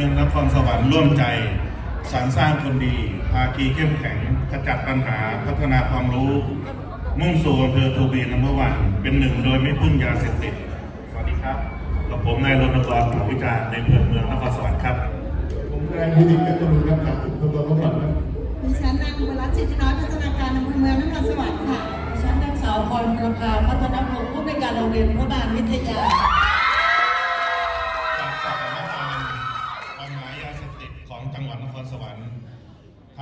มืองนครสวรรค์ร่วมใจสรรสร้างคนดี ภาคีเข้มแข็งขจัดปัญหาพัฒนาความรู้ มุ่งสู่อำเภอทูบีนัมเบอร์วัน เป็นหนึ่งโดยไม่พึ่งยาเสพติด สวัสดีครับกับผมนายรณกรผาวิจารณ์ในอำเภอเมืองนครสวรรค์ครับ ผมนายพินิจกัตลุนครับจากกรมตำรวจนครบาลดิฉันนางอุบลรัตน์จิตรน้อยพัฒนาการอำเภอเมืองนครสวรรค์ค่ะฉันนางสาวพรประภาพัฒนพงศ์ผู้ในวยการโรงเรียนพระบาลวิทยา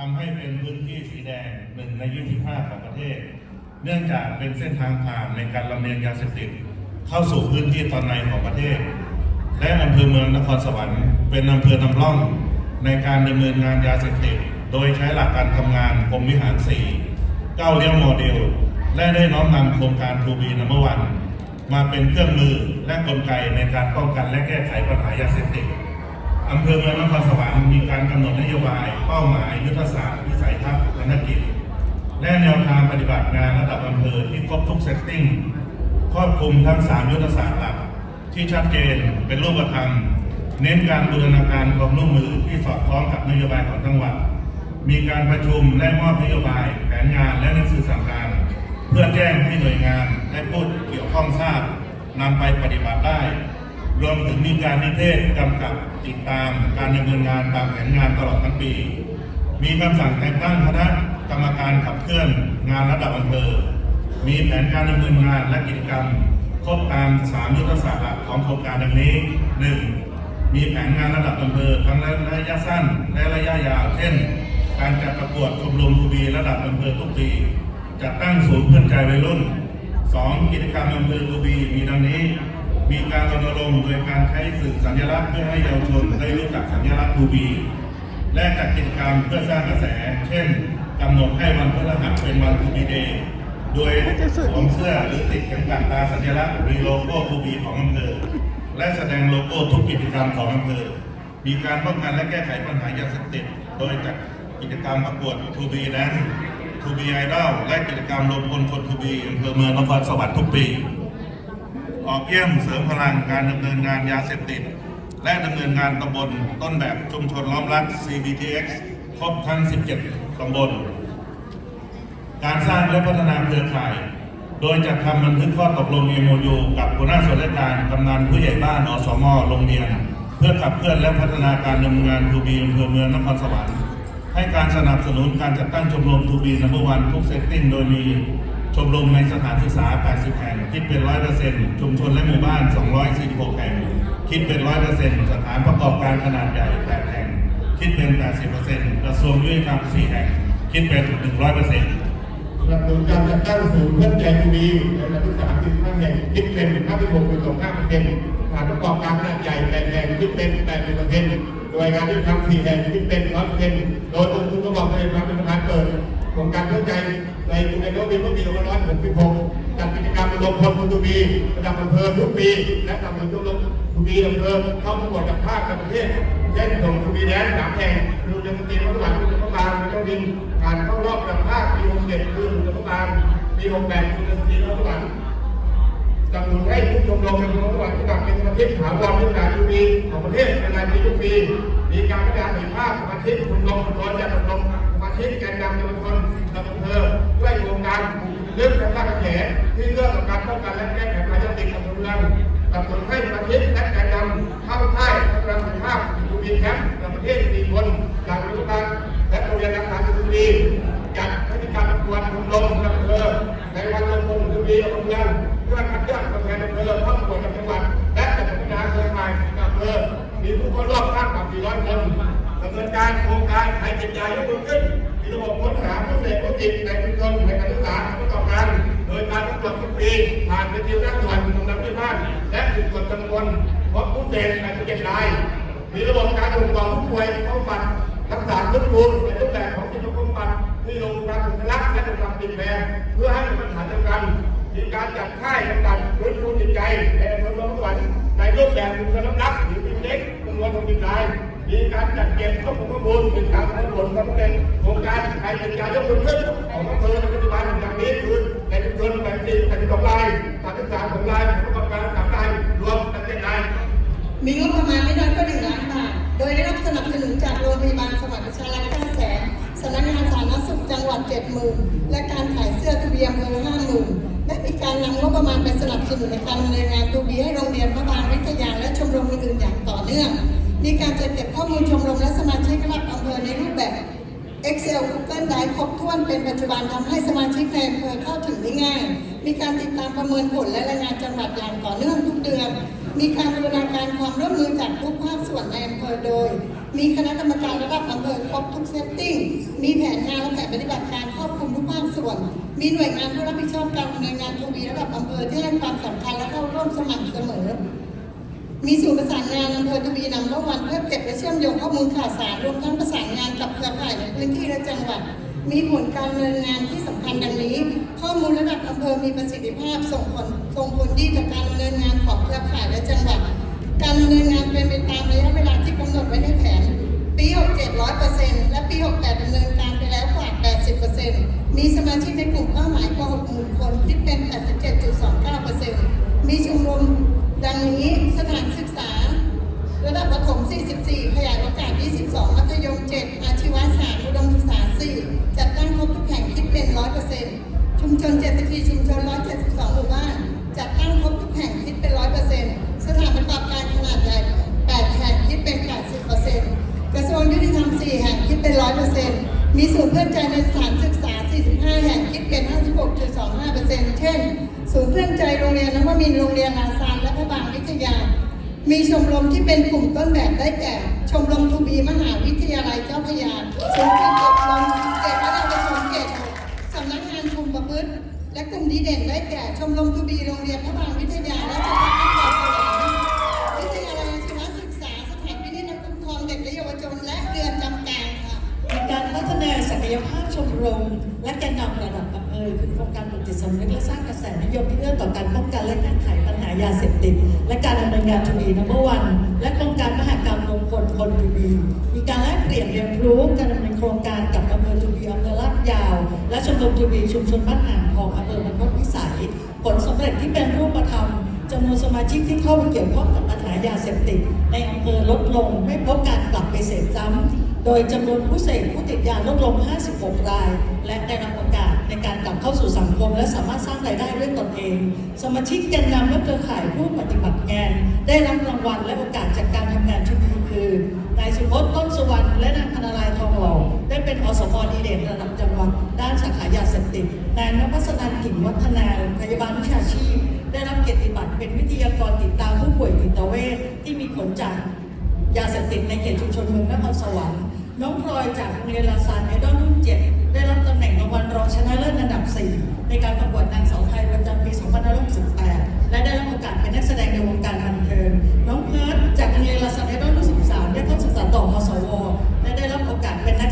ทำให้เป็นพื้นที่สีแดงหนึ่งใน 25 ของประเทศ เนื่องจากเป็นเส้นทางผ่านในการลำเลียงยาเสพติดเข้าสู่พื้นที่ตอนในของประเทศ และอำเภอเมืองนครสวรรค์เป็นอำเภอนำร่อง ในการดำเนินงานยาเสพติดโดยใช้หลักการทำงานกรมวิหาร4ก้าเลี้ยวโมเดล และได้น้อมนำโครงการทูบีนัมเบอร์วันมาเป็นเครื่องมือและกลไกในการป้องกันและแก้ไขปัญหายาเสพติด อำเภอเมืองนครสวรรค์มีการกำหนดนโยบาย เป้าหมาย ยุทธศาสตร์วิสัยทัศน์และนกิจ และแนวทางปฏิบัติงานระดับอำเภอที่ครบทุกเซตติ้งครอบคลุมทั้ง 3 ยุทธศาสตร์หลัก ที่ชัดเจนเป็นรูปธรรม เน้นการบูรณาการความร่วมมือที่สอดคล้องกับนโยบายของจังหวัด มีการประชุมและมอบนโยบาย แผนงานและหนังสือสั่งการ เพื่อแจ้งให้หน่วยงานและผู้เกี่ยวข้องทราบนำไปปฏิบัติได้ รวมถึงมีการนิเทศกำกับติดตามการดำเนินงานตามแผนงานตลอดทั้งปี มีคำสั่งแต่งตั้งคณะกรรมการขับเคลื่อนงานระดับอำเภอ มีแผนการดำเนินงานและกิจกรรมครบตามสามยุทธศาสตร์หลักของโครงการดังนี้ 1. มีแผนงานระดับอำเภอทั้งระยะสั้นและระยะยาว เช่น การจัดประกวดชมรมทูบีระดับอำเภอทุกปี จัดตั้งศูนย์เพื่อนใจวัยรุ่น 2. กิจกรรมอำเภอทูบีมีดังนี้ มีการรณรงค์โดยการใช้สื่อสัญลักษณ์เพื่อให้เยาวชนได้รู้จักสัญลักษณ์ทูบีและจัดกิจกรรมเพื่อสร้างกระแส เช่นกำหนดให้วันพฤหัสเป็นวันทูบีเดย์โดยสวมเสื้อหรือติดเข็มขัดตาสัญลักษณ์มีโลโก้ทูบีของอำเภอและแสดงโลโก้ทุกกิจกรรมของอำเภอมีการป้องกันและแก้ไขปัญหายาเสพติดโดยจัดกิจกรรมประกวดทูบีแดนทูบีไอดอลและกิจกรรมรวมพลคนทูบีอำเภอเมืองนครสวรรค์ทุกปี ออกเยี่ยมเสริมพลังการดำเนินงานยาเสพติด และดำเนินงานตำบลต้นแบบชุมชนล้อมรัก CBTX ครบทั้ง 17 ตำบล การสร้างและพัฒนาเครือข่าย โดยจัดทำบันทึกข้อตกลง MOU กับหัวหน้าส่วนราชการกำนันผู้ใหญ่บ้านอสมโรงเรียน เพื่อขับเคลื่อนและพัฒนาการดำเนินงานทูบีอำเภอเมืองนครสวรรค์ให้การสนับสนุนการจัดตั้งชมรมทูบีนัมเบอร์วันทุกเซตติ้งโดยมี ชมรมในสถานศึกษา 80 แห่ง คิดเป็น 100%ชุมชนและหมู่บ้าน 246 แห่ง คิดเป็น 100%สถานประกอบการขนาดใหญ่ 8 แห่ง คิดเป็น 80%กระทรวงยุติธรรม 4 แห่ง คิดเป็น 100%สนับสนุนการจัดตั้งศูนย์เพื่อนใจทีวีในระดับที่สามสิบห้าแห่งคิดเป็นห้าสิบหกจุดสองห้าเปอร์เซ็นต์ฐานประกอบการขนาดใหญ่แปดแห่งคิดเป็นแปดสิบเปอร์เซ็นต์โดยงานที่ทำสี่แห่งคิดเป็นร้อยเปอร์เซ็นต์โดยองค์คุณประกอบการเป็นประธานเปิด โครงการเพื่อใจในในโนบินเมื่อปี2566จัดกิจกรรมระดมพลคนทูบีระดับอำเภอทุกปี และทำเป็นชมรมทูบีอำเภอเข้าประกวดกับภาคต่างประเทศเช่นส่งทูบีแดนสามแห่งดูจนตีนรัฐบาลคุณรัฐบาลในเจ้าดินผ่านเข้ารอบระดับภาคปี67คือรัฐบาลปี68คือยังตีนรัฐบาลสนับสนุนให้ทุกชมรมในจังหวัดที่กลับเป็นสมาชิกถาวรที่การทุกปีของประเทศเป็นรายปีทุกปีมีการพัฒนาศักยภาพสมาชิกชมรมชนและชมรมสมาชิกแกนนำเยาวชน ระดับอำเภอด้วยโครงการลึกและสร้างกระแสที่เรื่องของการป้องกันและแก้ไขปัญหาติดกับเมืองสนับสนุนให้สมาชิกและแกนนำเข้าค่ายพัฒนาศักยภาพทูบีแคมป์ในประเทศสี่คนจากรัฐบาลและโรงเรียนนักศึกษาทูบีจัดให้มีการประกวดชมรมอำเภอในวันลงพงทูบีอำเภอเมืองเพื่อคัดเลือกตัวแทนอำเภอเข้าประกวดจังหวัดและจัดพัฒนาเครือข่ายกับอำเภอมีผู้เข้าร่วมมากกว่า400คนดำเนินการโครงการ ไทยจิตใจยกมือขึ้น มีระบบค้นหาผู้เสพผู้ติดในชุมชนในการศึกษาประกอบการโดยการทดสอบทุกปีผ่านเวทีนักตรวจตรงนั้นที่บ้าน และจุดตรวจำนวนพบผู้เสพ87ราย มีระบบการตรวจสอบผู้ป่วยเข้าบัตรรักษาฟื้นฟูในรูปแบบของจิตบำบัดที่ลงการสัญลักษณ์และลงการเปลี่ยนแปลเพื่อให้ปัญหาเดียวกันมีการจัดค่ายบำบัดฟื้นฟูจิตใจในอำเภอเมืองสวรรค์ในรูปแบบคุณน้ำหนักหรือเป็นเล็กจำนวน60ราย มีการจัดเก็บข้อมูลข้อมูลเป็นการผลความเร็จโครงการไทยเป็นการยกมือขึ้นของอำเภอในปัจจุบันอย่างนี้คือในชุมชนแบ่งสี่แปดสิบสองรายสามสิบสามของรายประกอบการสามรายรวมเป็นเจ็ดรายมีงบประมาณไม่น้อยกว่าหนึ่งล้านบาท โดยได้รับสนับสนุนจากโรงพยาบาลสมัครประชารัฐ9แสนสำนักงานสาธารณสุขจังหวัด70,000และการขายเสื้อทะเบียนอำเภอ50,000และมีการนำงบประมาณไปสนับสนุนในการดำเนินงานทูบีให้โรงเรียนพระบางวิทยาและชมรมอื่นๆอย่างต่อเนื่อง มีการจัดเก็บข้อมูลชมรมและสมาชิกระดับอำเภอในรูปแบบ Excel Google Drive ครบถ้วนเป็นปัจจุบันทำให้สมาชิกในอำเภอเข้าถึงได้ง่าย มีการติดตามประเมินผลและรายงานจังหวัดอย่างต่อเนื่องทุกเดือน มีการบูรณาการความร่วมมือจากทุกภาคส่วนในอำเภอโดย มีคณะกรรมการระดับอำเภอครบทุกเซตติ้ง มีแผนงานและแผนปฏิบัติการครอบคลุมทุกภาคส่วน มีหน่วยงานผู้รับผิดชอบ มีศูนประสานงานอำเภอทวีนำระวันเพื่อเก็บและเชื่อมโยงข้อมูลข่าวสารรวมทั้งประสานงานกับเครือข่ายในพื้นที่และจังหวัด มีผลการดำเนินงานที่สำคัญดังนี้ ข้อมูลระดับอำเภอมีประสิทธิภาพส่งผลส่งผลดีต่อการดำเนินงานของเครือข่ายและจังหวัด การดำเนินงานเป็นไปตามระยะเวลาที่กำหนดไว้ในแผน ปี 67 100%และปี 68ดำเนินการไปแล้วกว่า 80%มีสมาชิกในกลุ่มเป้า มชน 74 ชุมชน 172 หมู่บ้าน จัดตั้งครบทุกแห่งคิดเป็น 100%สถานประกอบการขนาดใหญ่ 8 แห่งคิดเป็น 80%กระทรวงยุติธรรม 4 แห่งคิดเป็น 100%มีศูนย์เพื่อนใจในสถานศึกษา 45 แห่งคิดเป็น 56.25%เช่น ศูนย์เพื่อนใจโรงเรียนนวมินโรงเรียนนาซานและพระบางวิทยา มีชมรมที่เป็นกลุ่มต้นแบบได้แก่ ชมรมทูบีมหาวิทยาลัยเจ้าพระยาศูนย์การอบรมเกียรติระดับประ และกลุ่มดีเด่นได้แก่ชมรมทูบีโรงเรียนพระบางวิทยาและจังหวัดนครสวรรค์วิทยาลัยอาชีวศึกษาสถานพินิจและคุ้มครองเด็กและเยาวชนและเรือนจำกลางค่ะมีการพัฒนาศักยภาพชมรม และแกนนำระดับอำเภอคือโครงการปลุกจิตสำนึกและสร้างกระแสนิยมที่เอื้อต่อการป้องกันและแก้ไขปัญหายาเสพติดและการดำเนินงานทูบีนัมเบอร์วันและโครงการมหกรรมมงคลคนทูบีมีการแลกเปลี่ยนเรียนรู้การดำเนินโครงการ และชมรมทูบีชุมชนบ้านอ่างทองอำเภอบรรพตวิสัย ผลสำเร็จที่เป็นรูปธรรมจำนวนสมาชิกที่เข้าไปเกี่ยวข้องกับปัญหายาเสพติด ในอำเภอลดลงไม่พบการกลับไปเสพซ้ำโดยจำนวนผู้เสพผู้ติดยาลดลง 56 ราย และได้รับโอกาสในการกลับเข้าสู่สังคม และสามารถสร้างรายได้ด้วยตนเอง สมาชิกแกนนำและเครือข่ายผู้ปฏิบัติงาน ได้รับรางวัลและโอกาสจากการทำงานชุดนี้คือนายสุพจน์ต้นสุวรรณและนางพนารายทองหล่อ ได้เป็นอสมดีเด่นระดับจังหวัดด้านสาขายาเสพติดนายนภัสนันกิ่งวัฒนาพยาบาลวิชาชีพ ได้รับเกียรติบัตรเป็นวิทยากรติดตามผู้ป่วยจิตเวชที่มีผลจากยาเสพติดในเขตชุมชนเมืองนครสวรรค์น้องพลอยจากโรงเรียนลาซานไอดอลรุ่นเจ็ดได้รับตำแหน่งรางวัลรองชนะเลิศอันดับ 4 ในการประกวดนางสาวไทยประจำปี2568 และได้รับโอกาสเป็นนักแสดงในวงการบันเทิงน้องเพิร์ดจากโรงเรียนลาซานไอดอลรุ่น13 ได้เข้าศึกษาต่อมสวและได้รับโอกาสเป็นนัก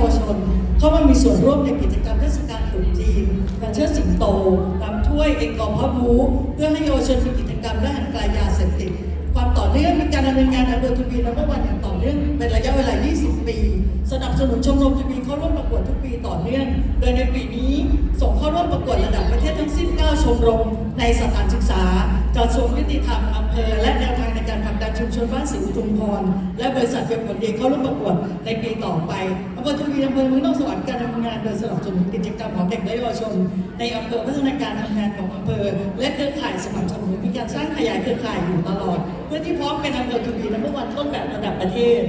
าวชน เข้ามามีส่วนร่วมในกิจกรรมเทศกาลตรุษจีนการเชิดสิงโตนำถ้วยเอกอพ่อบูเพื่อให้เยาวชนมีกิจกรรมและหันกลายยาเสพติดความต่อเนื่องมีการดำเนินงานอำเภอทูบีนับวันอย่างต่อเนื่องเป็นระยะเวลา 20 ปี สนับสนุนชมรมทูบีเข้าร่วมประกวดทุกปีต่อเนื่อง โดยในปีนี้ส่งเข้าร่วมประกวดระดับประเทศทั้งสิ้น 9 ชมรมในสถานศึกษากระทรวงยุติธรรมอำเภอและแนวทางใน การผลักดันชุมชนบ้านสิวจุมพร และบริษัทเป็บผลดีเข้าร่วมประกวดในปีต่อไปอำเภอทวีอำเภอเมืองนอกสวรรค์การทำงานโดยสนับสนุนกิจกรรมของเด็กและเยาวชน ในอำเภอพัฒนาการทำงานของอำเภอ และเครือข่ายสนับสนุนมีการสร้างขยายเครือข่ายอยู่ตลอด เพื่อที่พร้อมเป็นอำเภอทวีนัมเบอร์วันต้นแบบระดับประเทศ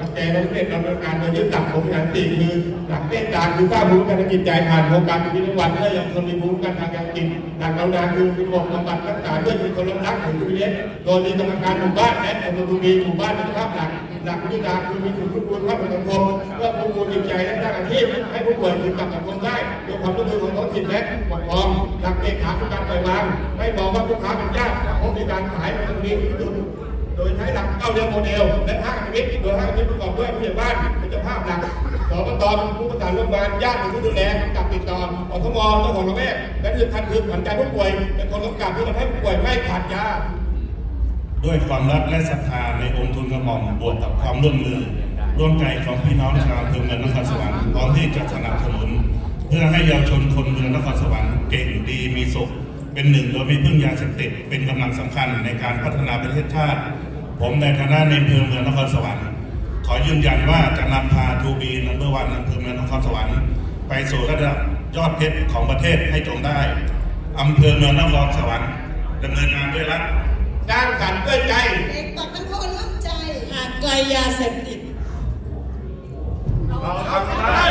มันแจในประเทศดำเนินการโดยยึดหลักของงานสี่คือหลักเต้นการคือสร้างภูมิคุ้มกันทางจิตใจผ่านโครงการทุกวันและยังคนมีภูมิคุ้มกันทางการกินหลักเรานาคือระบบบำบัดรักษาด้วยมีคนรักของทุเรียนโดยมีกรรมการหมู่บ้านและอำเภอภูมีหมู่บ้านเป็นภาพหลักหลักวิธีการคือมีคุณคุ้มคุณภาพสังคมเพื่อฟื้นฟูจิตใจและสร้างอาชีพให้ผู้ป่วยคืนกลับสังคมได้ด้วยความร่วมมือของท้องถิ่นและปกครองหลักเอกขาคือการปล่อยวางไม่มองว่าลูกค้าเป็นญาติเพราะมีการขายไปตรงนี้โดยใช้หลักเก้าเดือนโมเดล และห้าชีวิตโดยห้าชีวิตประกอบด้วยผู้ใหญ่บ้านเป็นเจ้าภาพหลักสอบตเป็นผู้ประสานร่วมงานญาติเป็นผู้ดูแลกำกับติดต่ออสมเจ้าของระแวกและที่สำคัญคือผ่อนใจผู้ป่วย เป็นคนกำกับเพื่อทำให้ผู้ป่วยไม่ขาดยาด้วยความรักและศรัทธาในองค์ทุนกระหม่อมบวกกับความร่วมมือ ร่วมใจของพี่น้องชาวอำเภอเมืองนครสวรรค์พร้อมที่จะสนับสนุน เพื่อให้เยาวชนคนเมืองนครสวรรค์เก่งดีมีสุข เป็นหนึ่งโดยไม่พึ่งยาเสพติดเป็นกำลังสำคัญในการพัฒนาประเทศชาติ ผมในฐานะในเพื่อเมืองนครสวรรค์ ขอยืนยันว่าจะนำพาทูบีนัมเบอร์วันอำเภอเมืองนครสวรรค์ ไปสู่ระดับยอดเพชรของประเทศให้จงได้อำเภอเมืองนครสวรรค์ดำเนินงานด้วยรักสร้างสรรค์ด้วยใจเด็กปักน้ำโนร่วมใจห่างไกลยาเสพติดเราทำได้